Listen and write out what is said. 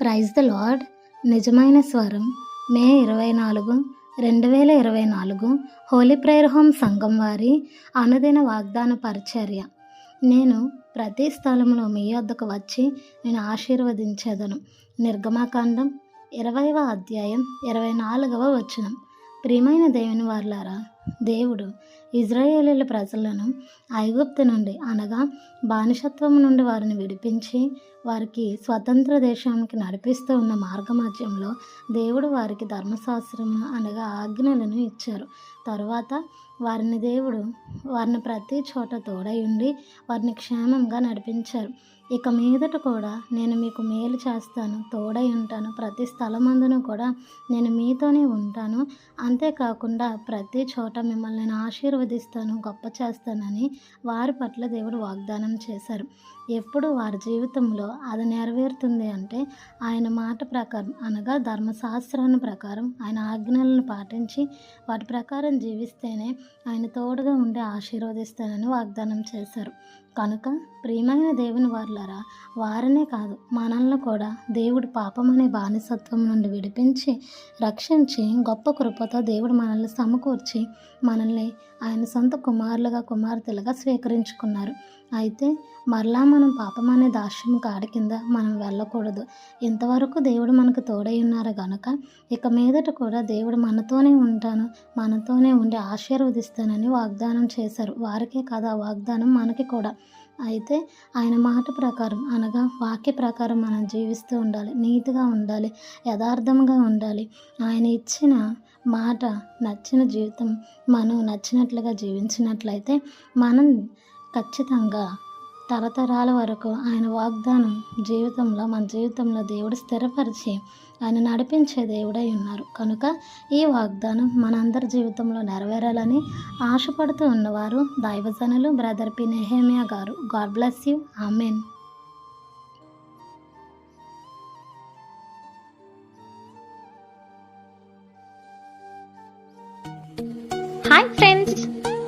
Praise the lord. నిజమైన స్వరం మే ఇరవై నాలుగు రెండు వేల ఇరవై నాలుగు హోలీ ప్రేయర్ హోమ్ సంఘం వారి అనుదిన వాగ్దాన పరిచర్య. నేను ప్రతి స్థలంలో మీ వద్దకు వచ్చి నేను ఆశీర్వదించేదను. నిర్గమాకాండం ఇరవైవ అధ్యాయం ఇరవై నాలుగవ వచనం. ప్రియమైన దేవుని వార్లారా దేవుడు ఇజ్రాయేలీల ప్రజలను ఐగుప్తు నుండి అనగా బానిసత్వం నుండి వారిని విడిపించి వారికి స్వతంత్ర దేశానికి నడిపిస్తూ ఉన్న మార్గమధ్యంలో దేవుడు వారికి ధర్మశాస్త్రమును అనగా ఆజ్ఞలను ఇచ్చారు. తరువాత వారిని దేవుడు వారిని ప్రతి చోట తోడై ఉండి వారిని క్షేమంగా నడిపించారు. ఇక మీదట కూడా నేను మీకు మేలు చేస్తాను తోడై ఉంటాను ప్రతి స్థలమందును కూడా నేను మీతోనే ఉంటాను. అంతేకాకుండా ప్రతి చోట మిమ్మల్ని నేను ఆశీర్వదిస్తాను గొప్ప చేస్తానని వారి పట్ల దేవుడు వాగ్దానం చేశారు. ఎప్పుడు వారి జీవితంలో అది నెరవేరుతుంది అంటే ఆయన మాట ప్రకారం అనగా ధర్మశాస్త్రాన్ని ప్రకారం ఆయన ఆజ్ఞలను పాటించి వాటి ప్రకారం జీవిస్తేనే ఆయన తోడుగా ఉండి ఆశీర్వదిస్తానని వాగ్దానం చేశారు. కనుక ప్రియమైన దేవుని వారులరా వారినే కాదు మనల్ని కూడా దేవుడు పాపమనే బానిసత్వం నుండి విడిపించి రక్షించి గొప్ప కృపతో దేవుడు మనల్ని సమకూర్చి మనల్ని ఆయన సొంత కుమారులుగా కుమార్తెలుగా స్వీకరించుకున్నారు. అయితే మరలా మనం పాపం అనే దాస్యం కాడి కింద మనం వెళ్ళకూడదు. ఇంతవరకు దేవుడు మనకు తోడై ఉన్నారు గనక ఇక మీదట కూడా దేవుడు మనతోనే ఉంటాను మనతోనే ఉండి ఆశీర్వదిస్తానని వాగ్దానం చేశారు. వారికే కదా వాగ్దానం మనకి కూడా. అయితే ఆయన మాట ప్రకారం అనగా వాక్య ప్రకారం మనం జీవిస్తూ ఉండాలి నీతిగా ఉండాలి యథార్థంగా ఉండాలి. ఆయన ఇచ్చిన మాట నచ్చిన జీవితం మనం నచ్చినట్లుగా జీవించినట్లయితే మనం ఖచ్చితంగా తరతరాల వరకు ఆయన వాగ్దానం జీవితంలో మన జీవితంలో దేవుడు స్థిరపరిచి ఆయన నడిపించే దేవుడై ఉన్నారు. కనుక ఈ వాగ్దానం మనందరి జీవితంలో నెరవేరాలని ఆశపడుతూ ఉన్నవారు దైవజనులు brother P. Nehemiah garu. God bless you. Amen. Hi friends.